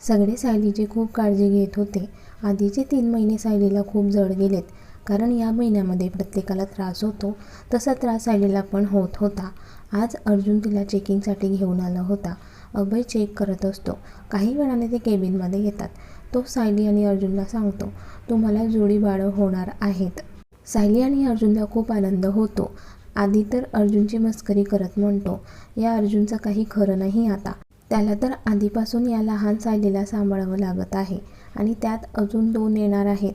सगळे सायलीची खूप काळजी घेत होते. आधीचे तीन महिने सायलीला खूप जड गेलेत. कारण या महिन्यामध्ये प्रत्येकाला त्रास होतो. तसा त्रास सायलीला पण होत होता. आज अर्जुन तिला चेकिंगसाठी घेऊन आला होता. अभय चेक करत असतो. काही वेळाने ते केबिनमध्ये येतात. तो सायली आणि अर्जुनला सांगतो तुम्हाला जोडी बाळं होणार आहेत. सायली आणि अर्जुनला खूप आनंद होतो. आधी तर अर्जुनची मस्करी करत म्हणतो या अर्जुनचं काही खरं नाही आता. त्याला तर आधीपासून या लहान सायलीला सांभाळावं लागत आहे आणि त्यात अजून दोन येणार आहेत.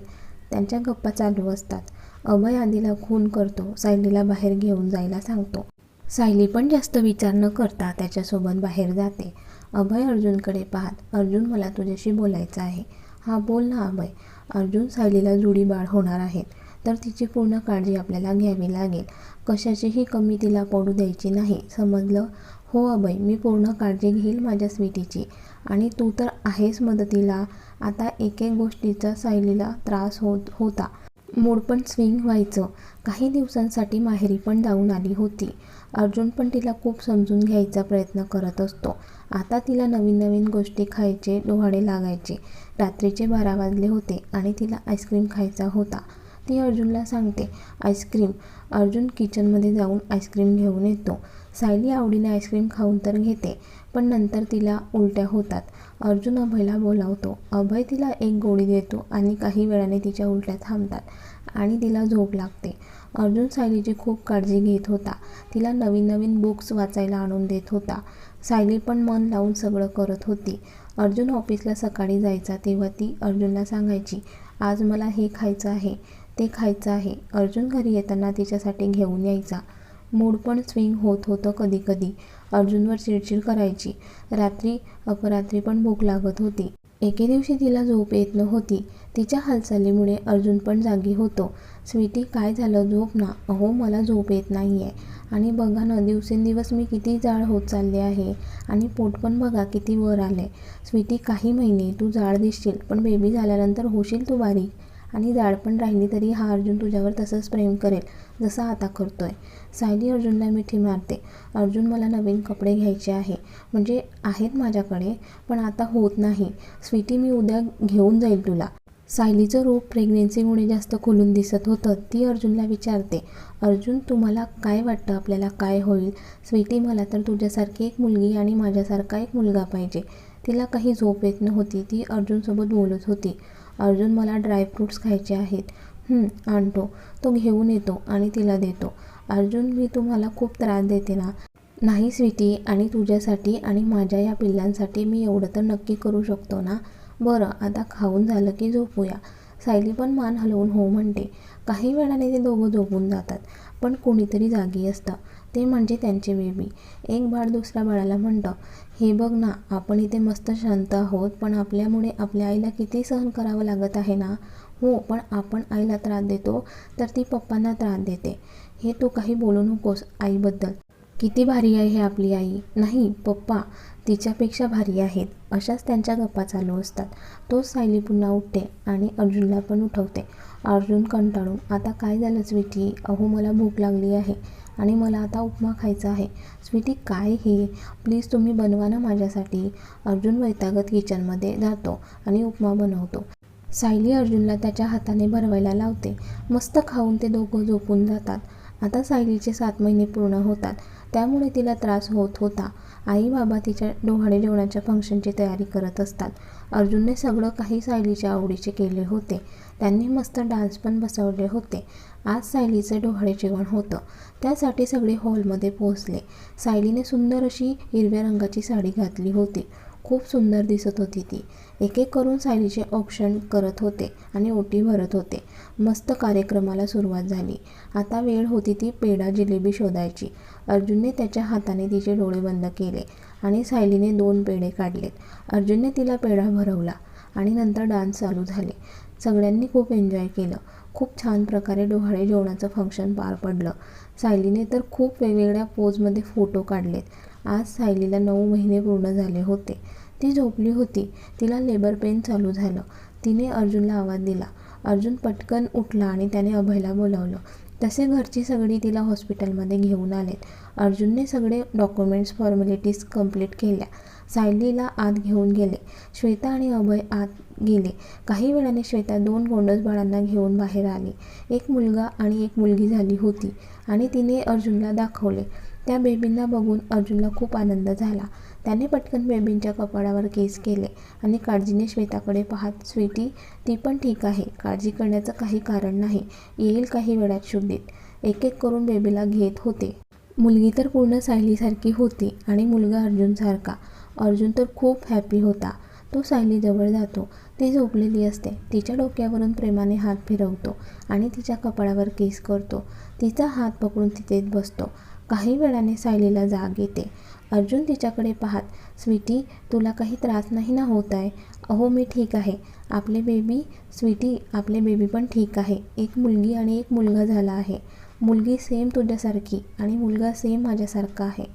त्यांच्या गप्पा चालू असतात. अभय आधीला खून करतो सायलीला बाहेर घेऊन जायला सांगतो. सायली पण जास्त विचार न करता त्याच्यासोबत बाहेर जाते. अभय अर्जुनकडे पाहत अर्जुन मला तुझ्याशी बोलायचं आहे. हा बोल ना अभय. अर्जुन सायलीला जुडी बाळ होणार आहेत तर तिची पूर्ण काळजी आपल्याला घ्यावी लागेल. कशाचीही कमी तिला पडू द्यायची नाही. समजलं? हो अभय मी पूर्ण काळजी घेईल माझ्या स्वीटीची. आणि तू तर आहेस मदतीला. आता एक एक गोष्टीचा सायलीला त्रास होत होता. मूड पण स्विंग व्हायचं. काही दिवसांसाठी माहेरी पण जाऊन आली होती. अर्जुन पण तिला खूप समजून घ्यायचा प्रयत्न करत असतो. आता तिला नवीन नवीन गोष्टी खायचे डोहाळे लागायचे. रात्रीचे बारा वाजले होते आणि तिला आईस्क्रीम खायचा होता. ती अर्जुनला सांगते आईस्क्रीम. अर्जुन किचनमध्ये जाऊन आईस्क्रीम घेऊन येतो. सायली आवडीने आईस्क्रीम खाऊन तर घेते पण नंतर तिला उलट्या होतात. अर्जुन अभयला बोलावतो अभय तिला एक गोळी देतो आणि काही वेळाने तिच्या उलट्या थांबतात आणि तिला झोप लागते. अर्जुन सायलीची खूप काळजी घेत होता. तिला नवीन नवीन बुक्स वाचायला आणून देत होता. सायली पण मन लावून सगळं करत होती. अर्जुन ऑफिसला सकाळी जायचा तेव्हा ती अर्जुनला सांगायची आज मला हे खायचं आहे ते खायचं आहे. अर्जुन घरी येताना तिच्यासाठी घेऊन यायचा. मूड पण स्विंग होत होतं कधी कधी अर्जुनवर चिडचिड करायची. रात्री अपरात्री पण भूक लागत होती. एके दिवशी तिला झोप येत नव्हती. तिच्या हालचालीमुळे अर्जुन पण जागी होतो. स्वीटी काय झालं? झोप ना. अहो मला झोप येत नाही आहे आणि बघा ना दिवसेंदिवस मी किती जाड होत चालले आहे. आणि पोट पण बघा किती वर आलं आहे स्वीटी काही महिने तू जाड दिसशील पण बेबी झाल्यानंतर होशील तू बारीक. आणि जाड पण राहिली तरी हा अर्जुन तुझ्यावर तसंच प्रेम करेल. जसं आता करतोय. सायली अर्जुनला मिठी मारते. अर्जुन मला नवीन कपडे घ्यायचे आहे. म्हणजे आहेत माझ्याकडे पण आता होत नाही. स्वीटी मी उद्या घेऊन जाईल तुला. सायलीचं रूप प्रेग्नेन्सीमुळे जास्त खुलून दिसत होतं ती अर्जुनला विचारते. अर्जुन तुम्हाला काय वाटतं? आपल्याला काय होईल? स्वीटी मला तर तुझ्यासारखी एक मुलगी आणि माझ्यासारखा एक मुलगा पाहिजे. तिला काही झोप येत नव्हती ती अर्जुनसोबत बोलत होती. अर्जुन मला ड्रायफ्रूट्स खायचे आहेत. आणतो. तो घेऊन येतो आणि तिला देतो. अर्जुन मी तुम्हाला खूप त्रास देते ना. नाही स्वीटी आणि तुझ्यासाठी आणि माझ्या या पिल्लांसाठी मी एवढं तर नक्की करू शकतो ना? बरं आता खाऊन झालं की झोपूया. सायली पण मान हलवून हो म्हणते. काही वेळाने ते दोघं झोपून जातात पण कोणीतरी जागी असतं. ते म्हणजे त्यांचे बेबी. एक बाळ दुसऱ्या बाळाला म्हणतं हे बघ ना आपण इथे मस्त शांत आहोत पण आपल्यामुळे आपल्या आईला किती सहन करावं लागत आहे ना? हो पण आपण आईला त्रास देतो तर ती पप्पांना त्रास देते. हे तू काही बोलू नकोस आईबद्दल. किती भारी आहे हे आपली आई. नाही पप्पा तिच्यापेक्षा भारी आहेत. अशाच त्यांच्या गप्पा चालू असतात. तोच सायली पुन्हा उठते आणि अर्जुनला पण उठवते. अर्जुन कंटाळून आता काय झालं स्वीटी? अहो मला भूक लागली आहे आणि मला आता उपमा खायचा आहे. स्वीटी काय हे? प्लीज तुम्ही बनवा ना माझ्यासाठी. अर्जुन वैतागत किचनमध्ये जातो आणि उपमा बनवतो. सायली अर्जुनला त्याच्या हाताने भरवायला लावते. मस्त खाऊन ते दोघं झोपून जातात. आता सायलीचे सात महिने पूर्ण होतात. त्यामुळे तिला त्रास होत होता. आई बाबा तिच्या डोहाळे जेवणाच्या फंक्शनची तयारी करत असतात. अर्जुनने सगळं काही सायलीच्या आवडीचे केले होते. त्यांनी मस्त डान्स पण बसवले होते. आज सायलीचं डोहाळे जेवण होतं. त्यासाठी सगळे हॉलमध्ये पोहोचले. सायलीने सुंदर अशी हिरव्या रंगाची साडी घातली होती. खूप सुंदर दिसत होती ती. एक एक करून सायलीचे ऑप्शन करत होते आणि ओटी भरत होते. मस्त कार्यक्रमाला सुरुवात झाली. आता वेळ होती ती पेढा जिलेबी शोधायची. अर्जुनने त्याच्या हाताने तिचे डोळे बंद केले आणि सायलीने दोन पेढे काढलेत. अर्जुनने तिला पेढा भरवला आणि नंतर डान्स चालू झाले. सगळ्यांनी खूप एन्जॉय केलं. खूप छान प्रकारे डोहाळे जेवणाचं फंक्शन पार पडलं. सायलीने तर खूप वेगवेगळ्या पोजमध्ये फोटो काढलेत. आज सायलीला नऊ महिने पूर्ण झाले होते. ती झोपली होती. तिला लेबर पेन चालू झालं. तिने अर्जुनला आवाज दिला. अर्जुन पटकन उठला आणि त्याने अभयला बोलावलं. तसे घरची सगळी तिला हॉस्पिटलमध्ये घेऊन आलेत. अर्जुनने सगळे डॉक्युमेंट्स फॉर्मॅलिटीज कंप्लीट केल्या. सायलीला आत घेऊन गेले. श्वेता आणि अभय आत गेले. काही वेळाने श्वेता दोन गोंडस बाळांना घेऊन बाहेर आली. एक मुलगा आणि एक मुलगी झाली होती आणि तिने अर्जुनला दाखवले. त्या बेबींना बघून अर्जुनला खूप आनंद झाला. त्याने पटकन बेबींच्या कपाळावर केस केले आणि काळजीने श्वेताकडे पाहत स्वीटी ती पण ठीक आहे. काळजी करण्याचं काही कारण नाही. येईल काही वेळात शुद्धीत. एक एक करून बेबीला घेत होते. मुलगी तर पूर्ण सायलीसारखी होती आणि मुलगा अर्जुनसारखा अर्जुन तर खूप हॅपी होता. तो सायलीजवळ जातो. ती झोपलेली असते. तिच्या डोक्यावरून प्रेमाने हात फिरवतो आणि तिच्या कपाळावर केस करतो. तिचा हात पकडून तिथेच बसतो. काही वेळाने सायलीला जाग येते. अर्जुन तिच्याकडे पाहत स्वीटी तुला काही त्रास नाही ना होत आहे? अहो मी ठीक आहे. आपले बेबी स्वीटी आपले बेबी पण ठीक आहे. एक मुलगी आणि एक मुलगा झाला आहे. मुलगी सेम तुझ्यासारखी आणि मुलगा सेम माझ्यासारखा आहे.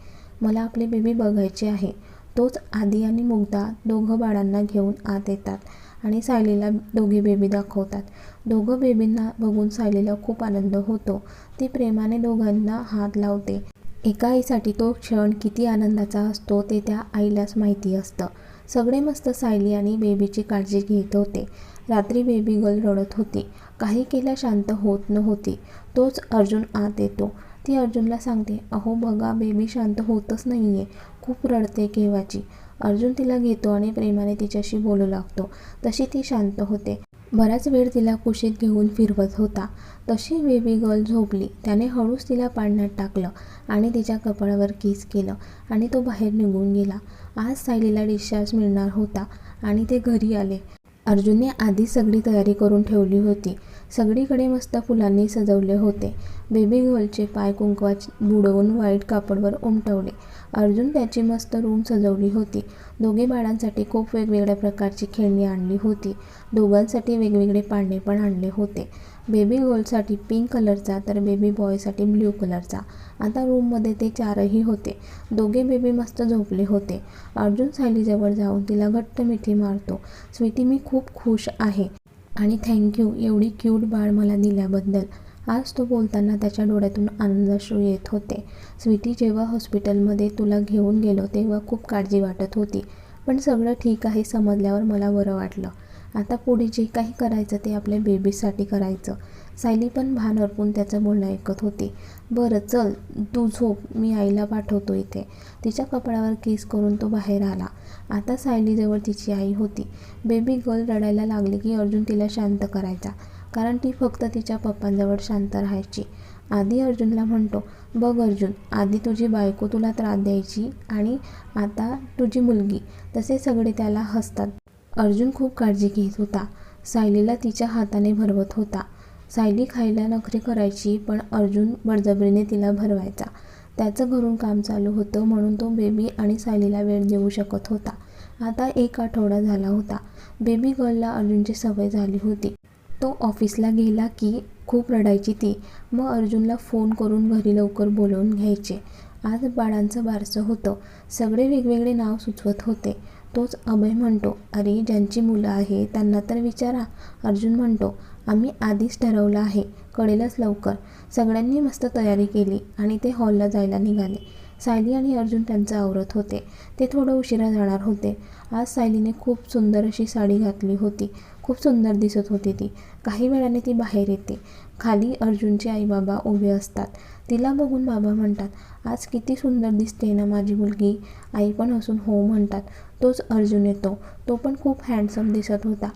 मला आपले बेबी बघायचे आहे. तोच आदी आणि मुग्धा दोघं बाळांना घेऊन आत येतात आणि सायलीला दोघे बेबी दाखवतात. दोघं बेबींना बघून सायलीला खूप आनंद होतो. ती प्रेमाने दोघांना हात लावते. एका आईसाठी तो क्षण किती आनंदाचा असतो ते त्या आईलाच माहिती असतं. सगळे मस्त सायली आणि बेबीची काळजी घेत होते. रात्री बेबी गर्ल रडत होती. काही केल्या शांत होत नव्हती. तोच अर्जुन आत येतो. ती अर्जुनला सांगते अहो बघा बेबी शांत होतच नाही आहे खूप रडते केव्हाची. अर्जुन तिला घेतो आणि प्रेमाने तिच्याशी बोलू लागतो. तशी ती शांत होते. बराच वेळ तिला कुशीत घेऊन फिरवत होता. तशी बेबी गर्ल झोपली. त्याने हळूच तिला पाण्यात टाकलं आणि तिच्या कपाळावर किस केलं आणि तो बाहेर निघून गेला. आज सायलीला डिस्चार्ज मिळणार होता आणि ते घरी आले. अर्जुनने आधीच सगळी तयारी करून ठेवली होती. सगळीकडे मस्त फुलांनी सजवले होते. बेबी गर्लचे पाय कुंकवात बुडवून व्हाईट कापडवर उमटवले. अर्जुन त्याची मस्त रूम सजवली होती. दोघे बाळांसाठी खूप वेगवेगळ्या प्रकारची खेळणी आणली होती. दोघांसाठी वेगवेगळे पांडे पण आणले होते. बेबी गर्लसाठी पिंक कलरचा तर बेबी बॉयसाठी ब्ल्यू कलरचा. आता रूममध्ये ते चारही होते. दोघे बेबी मस्त झोपले होते. अर्जुन सायलीजवळ जाऊन तिला घट्ट मिठी मारतो. स्वीटी मी खूप खुश आहे. आणि थँक्यू एवढी क्यूट बाळ मला दिल्याबद्दल. आज तो बोलताना त्याच्या डोळ्यातून आनंदाश्रू येत होते. स्वीटी जेव्हा हॉस्पिटलमध्ये तुला घेऊन गेलो तेव्हा खूप काळजी वाटत होती. पण सगळं ठीक आहे समजल्यावर मला बरं वाटलं. आता पुढे जे काही करायचं ते आपल्या बेबीसाठी करायचं. सायली पण भान अर्पून त्याचं बोलणं ऐकत होती. बरं चल तू झोप मी आईला पाठवतो इथे. तिच्या कपड्यावर केस करून तो बाहेर आला. आता सायलीजवळ तिची आई होती. बेबी गर्ल रडायला लागली की अर्जुन तिला शांत करायचा. कारण ती फक्त तिच्या पप्पांजवळ शांत राहायची. आधी अर्जुनला म्हणतो बघ अर्जुन आधी तुझी बायको तुला त्रास द्यायची आणि आता तुझी मुलगी. तसे सगळे त्याला हसतात. अर्जुन खूप काळजी घेत होता. सायलीला तिच्या हाताने भरवत होता. सायली खायला नखरे करायची पण अर्जुन बळजबरीने तिला भरवायचा. त्याचं घरून काम चालू होतं म्हणून तो बेबी आणि सायलीला वेळ देऊ शकत होता. आता एक आठवडा झाला होता. बेबी गर्लला अर्जुनची सवय झाली होती. तो ऑफिसला गेला की खूप रडायची ती. मग अर्जुनला फोन करून घरी लवकर बोलवून घ्यायचे. आज बाळांचं बारसं होतं. सगळे वेगवेगळे नाव सुचवत होते. तोच अभय म्हणतो. अरे ज्यांची मुलं आहे त्यांना तर विचारा. अर्जुन म्हणतो आम्ही आधीच ठरवलं आहे. कळेलच लवकर. सगळ्यांनी मस्त तयारी केली आणि ते हॉलला जायला निघाले. सायली आणि अर्जुन त्यांचं आवरत होते. ते थोडं उशिरा जाणार होते. आज सायलीने खूप सुंदर अशी साडी घातली होती. खूप सुंदर दिसत होती ती. काही वेळाने ती बाहेर येते. खाली अर्जुनचे आई बाबा उभे असतात. तिला बघून बाबा म्हणतात आज किती सुंदर दिसते ना माझी मुलगी. आई पण हसून हो म्हणतात. तोच अर्जुन येतो. तो पण खूप हँडसम दिसत होता.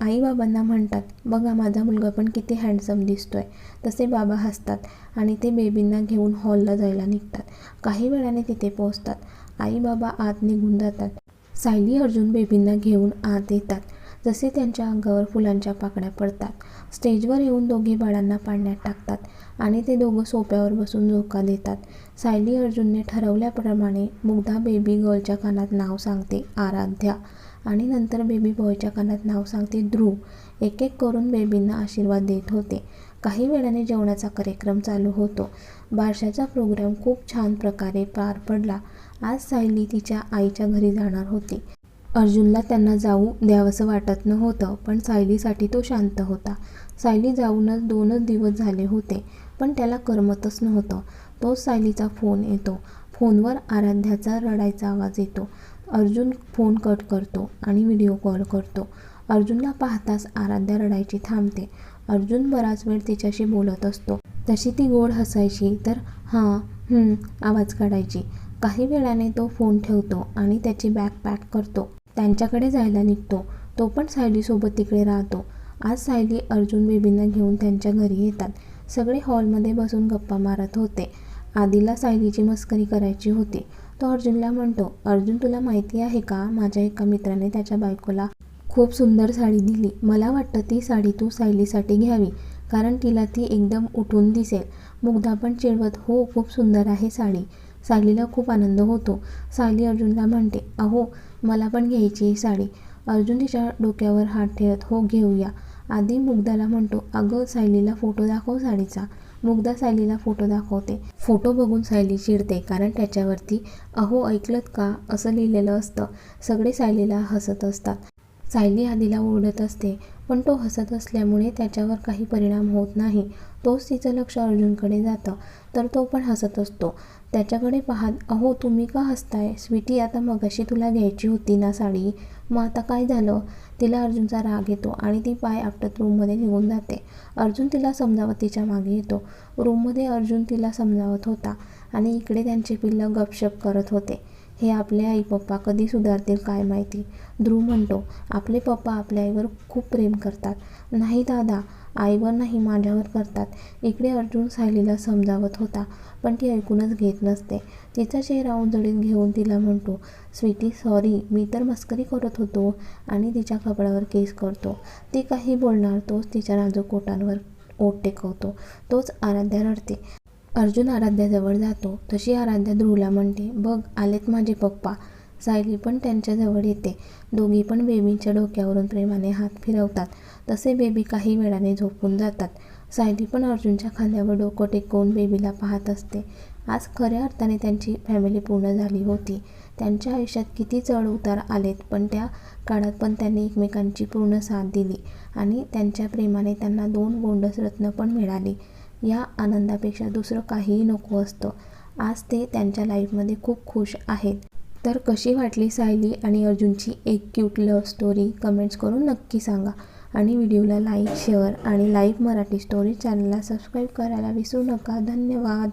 आई बाबांना म्हणतात बघा माझा मुलगा पण किती हँडसम दिसतोय. तसे बाबा हसतात आणि ते बेबींना घेऊन हॉलला जायला निघतात. काही वेळाने तिथे पोहोचतात. आई बाबा आत निघून जातात. सायली अर्जुन बेबींना घेऊन आत येतात. जसे त्यांच्या अंगावर फुलांच्या पाकळ्या पडतात. स्टेजवर येऊन दोघे बाळांना पाण्यात टाकतात आणि ते दोघं सोप्यावर बसून झोका देतात. सायली अर्जुनने ठरवल्याप्रमाणे मुग्धा बेबी गर्लच्या कानात नाव सांगते आराध्या आणि नंतर बेबी बॉयच्या कानात नाव सांगते ध्रुव. एक एक करून बेबींना आशीर्वाद देत होते. काही वेळाने जेवणाचा कार्यक्रम चालू होतो. बारशाचा प्रोग्राम खूप छान प्रकारे पार पडला. आज सायली तिच्या आईच्या घरी जाणार होती. अर्जुनला त्यांना जाऊ द्यावंसं वाटत नव्हतं पण सायलीसाठी तो शांत होता. सायली जाऊनच दोनच दिवस झाले होते पण त्याला करमतच नव्हतं. तोच सायलीचा फोन येतो. फोनवर आराध्याचा रडायचा आवाज येतो. अर्जुन फोन कट करतो आणि व्हिडिओ कॉल करतो. अर्जुनला पाहताच आराध्या रडायची थांबते. अर्जुन बराच वेळ तिच्याशी बोलत असतो. तशी ती गोड हसायची तर हां आवाज काढायची. काही वेळाने तो फोन ठेवतो आणि त्याची बॅग पॅक करतो. त्यांच्याकडे जायला निघतो. तो पण सायलीसोबत तिकडे राहतो. आज सायली अर्जुन बेबींना घेऊन त्यांच्या घरी येतात. सगळे हॉलमध्ये बसून गप्पा मारत होते. आधीला सायलीची मस्करी करायची होती. तो अर्जुनला म्हणतो अर्जुन तुला माहिती आहे का? माझ्या एका मित्राने त्याच्या बायकोला खूप सुंदर साडी दिली. मला वाटतं ती साडी तू सायलीसाठी घ्यावी कारण तिला ती एकदम उठून दिसेल. मुग्धा पण चिडवत हो खूप सुंदर आहे साडी. सायलीला खूप आनंद होतो. सायली अर्जुनला म्हणते अहो मला पण घ्यायची ही साडी. अर्जुन तिच्या डोक्यावर हात ठेवत हो घेऊया. आधी मुग्धाला म्हणतो अगं सायलीला फोटो दाखव साडीचा. मुग्धा सायलीला फोटो दाखवते. फोटो बघून सायली चिडते कारण त्याच्यावरती अहो ऐकलत का? असं लिहिलेलं असतं. सगळे सायलीला हसत असतात. सायली आधीला ओरडत असते पण तो हसत असल्यामुळे त्याच्यावर काही परिणाम होत नाही. तोच तिचं लक्ष अर्जुनकडे जातं. तर तो पण हसत असतो. त्याच्याकडे पाहत अहो तुम्ही का हसताय? स्वीटी आता मगाशी तुला घ्यायची होती ना साडी? मग आता काय झालं? तिला अर्जुनचा राग येतो आणि ती पाय आपटत रूममध्ये निघून जाते. अर्जुन तिला समजावत तिच्यामागे येतो. रूममध्ये अर्जुन तिला समजावत होता आणि इकडे त्यांचे पिल्लं गपशप करत होते. हे आपले आई पप्पा कधी सुधारतील काय माहिती? ध्रुव म्हणतो आपले पप्पा आपल्या आईवर खूप प्रेम करतात. नाही दादा आईवर नाही माझ्यावर करतात. इकडे अर्जुन सायलीला समजावत होता पण ती ऐकूनच घेत नसते. तिचा चेहरा उजळीत घेऊन तिला म्हणतो स्वीटी सॉरी मी तर मस्करी करत होतो आणि तिच्या कपड्यावर केस करतो. ती काही बोलणार तोच तिच्या नाजूक ओटांवर ओट टेकवतो. तोच आराध्या रडते. अर्जुन आराध्याजवळ जातो. तशी आराध्या ध्रुवला म्हणते बघ आलेत माझे पप्पा सायली पण त्यांच्याजवळ येते. दोघी पण बेबीच्या डोक्यावरून प्रेमाने हात फिरवतात. तसे बेबी काही वेळाने झोपून जातात. सायली पण अर्जुनच्या खांद्यावर डोकं टेकवून बेबीला पाहत असते. आज खऱ्या अर्थाने त्यांची फॅमिली पूर्ण झाली होती. त्यांच्या आयुष्यात किती चढ उतार आलेत पण त्या काळात पण त्यांनी एकमेकांची पूर्ण साथ दिली आणि त्यांच्या प्रेमाने त्यांना दोन गोंडस रत्न पण मिळाली. या आनंदापेक्षा दुसरं काहीही नको असतं. आज ते त्यांच्या लाईफमध्ये खूप खुश आहेत. तर कशी वाटली सायली आणि अर्जुनची एक क्यूट लव्ह स्टोरी? कमेंट्स करून नक्की सांगा. आणि व्हिडिओला लाईक शेअर आणि लाईव्ह मराठी स्टोरी चॅनलला सबस्क्राईब करायला विसरू नका. धन्यवाद.